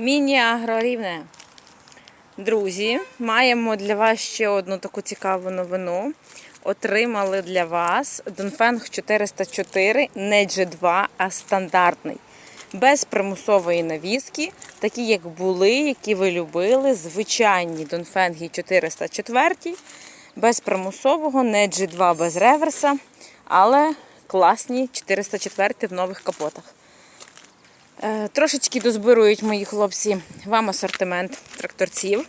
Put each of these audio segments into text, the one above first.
Міні-агрорівне. Друзі, маємо для вас ще одну таку цікаву новину. Отримали для вас Донфенг 404, не G2, а стандартний. Без примусової навіски, такі як були, які ви любили, звичайні Донфенги 404, без примусового, не G2 без реверса, але класні 404 в нових капотах. Е, Трошечки дозбирують мої хлопці вам асортимент тракторців.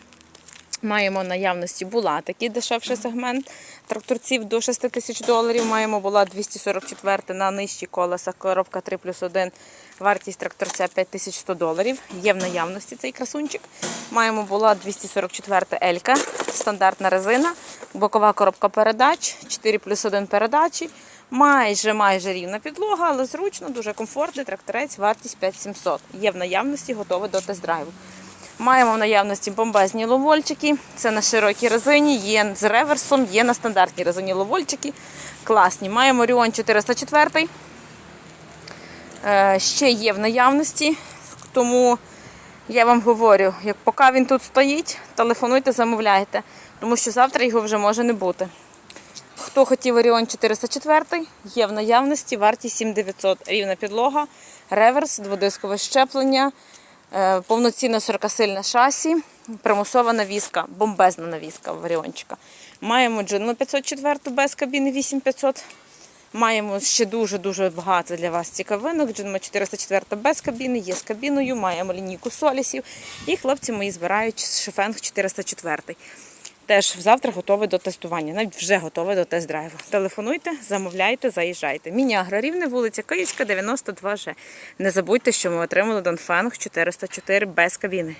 Маємо наявності була такий дешевший сегмент тракторців до 6 тисяч доларів. Маємо була 244 на нижчі колеса, коробка 3 плюс 1, вартість тракторця 5100 доларів. Є в наявності цей красунчик. Маємо була 244 Елька, стандартна резина, бокова коробка передач, 4 плюс 1 передачі. Майже майже рівна підлога, але зручно, дуже комфортний тракторець, вартість 5700. Є в наявності, готовий до тест-драйву. Маємо в наявності бомбезні ловольчики. Це на широкій резині, є з реверсом, є на стандартній резині ловольчики. Класні. Маємо Ріон 404. Е, Ще є в наявності. Тому я вам говорю, як поки він тут стоїть, телефонуйте, замовляйте, тому що завтра його вже може не бути. Хто хотів Оріон 404, є в наявності, вартість 7900. Рівна підлога, реверс, дводискове щеплення, е, повноцінна 40-сильна шасі, примусова навіска, бомбезна навіска варіончика. Маємо Джинло 504 без кабіни 8500. Маємо ще дуже-дуже багато для вас цікавинок. Джинма 404 без кабіни, є з кабіною, маємо лінійку солісів. І хлопці мої збирають шифенг 404. Теж завтра готове до тестування, навіть вже готове до тест-драйву. Телефонуйте, замовляйте, заїжджайте. Міні-агрорівне, вулиця Київська, 92Ж. Не забудьте, що ми отримали Донфанг 404 без кабіни.